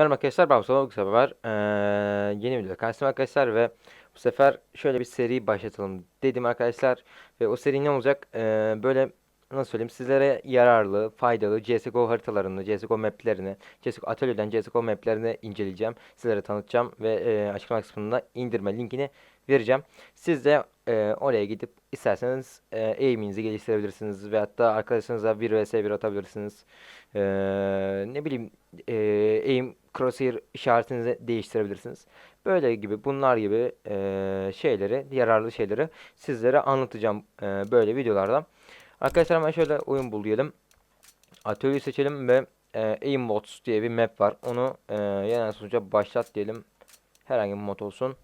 Merhaba arkadaşlar ben Mustafa. Bu sefer eee, yeni videoda karşınızdayım arkadaşlar ve bu sefer şöyle bir seri başlatalım dedim arkadaşlar ve o seri ne olacak? Eee, böyle nasıl söyleyeyim sizlere yararlı faydalı CSGO haritalarını CSGO maplerini CSGO atölyeden CSGO maplerini inceleyeceğim sizlere tanıtacağım ve eee, açıklama kısmında indirme linkini vereceğim. Siz de eee, oraya gidip isterseniz eee aim'inizi geliştirebilirsiniz ve hatta arkadaşlarınızla 1 vs 1 atabilirsiniz. Eee, ne bileyim eee aim crosshair işaretinizi değiştirebilirsiniz. Böyle gibi bunlar gibi eee, şeyleri, yararlı şeyleri sizlere anlatacağım eee, böyle videolarda. Arkadaşlar hemen şöyle oyun bul diyelim. Atölyeyi seçelim ve eee Aimbots diye bir map var. Onu eee yeniden sunucuya başlat diyelim. Herhangi bir mod olsun.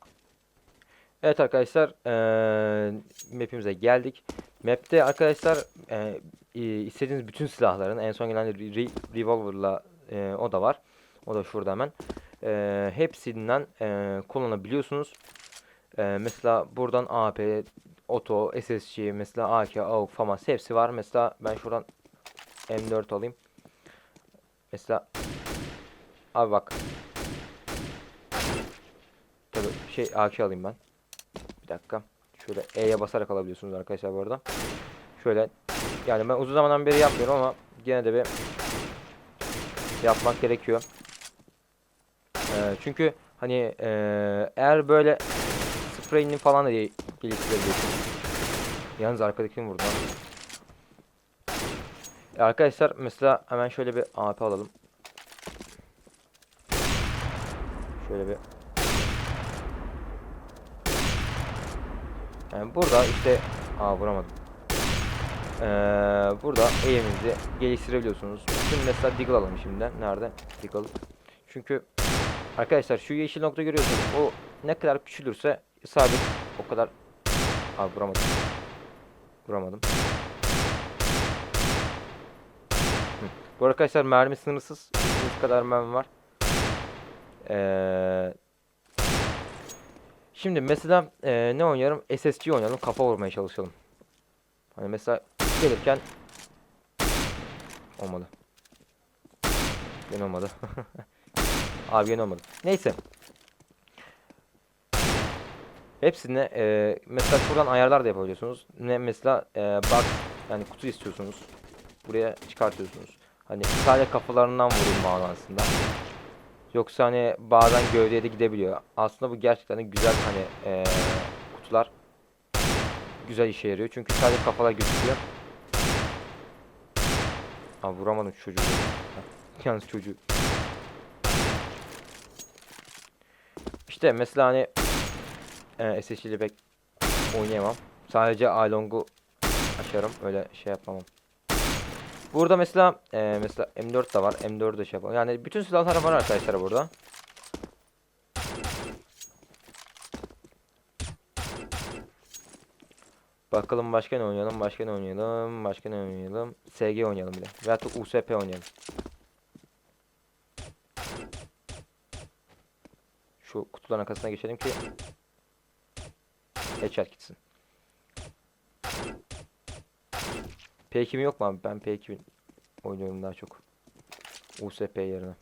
Evet arkadaşlar eee map'imize geldik. Map'te arkadaşlar e, istediğiniz bütün silahların en son gelen re- revolver'la eee, o da var. O da şurada hemen. Eee, hepsinden eee, kullanabiliyorsunuz. Eee, mesela buradan AP, Oto, SSG, mesela AK, AUK, FAMAS hepsi var. Mesela ben şuradan M4 alayım. Mesela abi bak. Tabii şey AK alayım ben. Bir dakika. Şöyle E'ye basarak alabiliyorsunuz arkadaşlar bu arada. Şöyle yani ben uzun zamandan beri yapmıyorum ama gene de bir yapmak gerekiyor. Ee, çünkü hani eee, eğer böyle spreyini falan da ge- geliştirebiliyorsun. Yalnız arkadakini vurdu. E, arkadaşlar mesela hemen şöyle bir AP alalım. Şöyle bir Yani burada işte aa vuramadım. Ee, burada aim'inizi geliştirebiliyorsunuz. Şimdi mesela Deagle alalım şimdi. Nerede? Deagle. Çünkü arkadaşlar şu yeşil nokta görüyorsunuz. O ne kadar küçülürse sabit o kadar Abi vuramadım. Vuramadım. Bu arkadaşlar mermi sınırsız. İstediğiniz kadar mermi var. Ee, Şimdi mesela eee, ne oynayalım? SSG oynayalım. Kafa vurmaya çalışalım. Hani mesela gelirken olmadı. Yine olmadı. Abi yine olmadı. Neyse. Hepsine eee, mesela şuradan ayarlar da yapabiliyorsunuz. Ne mesela eee bak yani kutu istiyorsunuz. Buraya çıkartıyorsunuz. Hani sadece kafalarından vurun manasında. Yoksa hani bazen gövdeye de gidebiliyor. Aslında bu gerçekten güzel hani eee, kutular güzel işe yarıyor. Çünkü sadece kafalar gözüküyor. Aa vuramadım çocuğu. Yalnız çocuğu. İşte mesela hani eee SSG ile pek oynayamam. Sadece Along'u açarım. Öyle şey yapamam. Burada mesela eee, mesela M4 de var. M4 de şey yapalım. Yani bütün silahlar var arkadaşlar burada. Bakalım başka ne oynayalım, başka ne oynayalım, başka ne oynayalım. SG oynayalım bir de. Veyahut da USP oynayalım. Şu kutuların arkasına geçelim ki headshot gitsin. P2000 yok mu abi? Ben P2000 oynuyorum daha çok. USP yerine.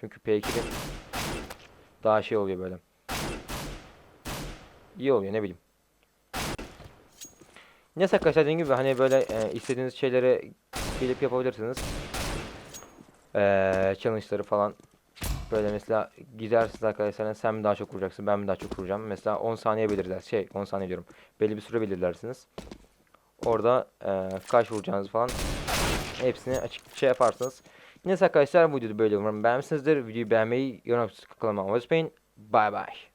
Çünkü P2000 daha şey oluyor böyle. İyi oluyor ne bileyim. Neyse arkadaşlar dediğim gibi hani böyle e, istediğiniz şeyleri gelip yapabilirsiniz. Eee challenge'ları falan. Böyle mesela gidersiniz arkadaşlar sen mi daha çok vuracaksın ben mi daha çok vuracağım. Mesela 10 saniye belirler şey 10 saniye diyorum. Belli bir süre belirlersiniz. Orada eee kaç vuracağınızı falan hepsini açık şey yaparsınız. Neyse arkadaşlar bu videoda böyle umarım beğenmişsinizdir. Videoyu beğenmeyi, yorum kanalıma abone olmayı unutmayın. Bye bye.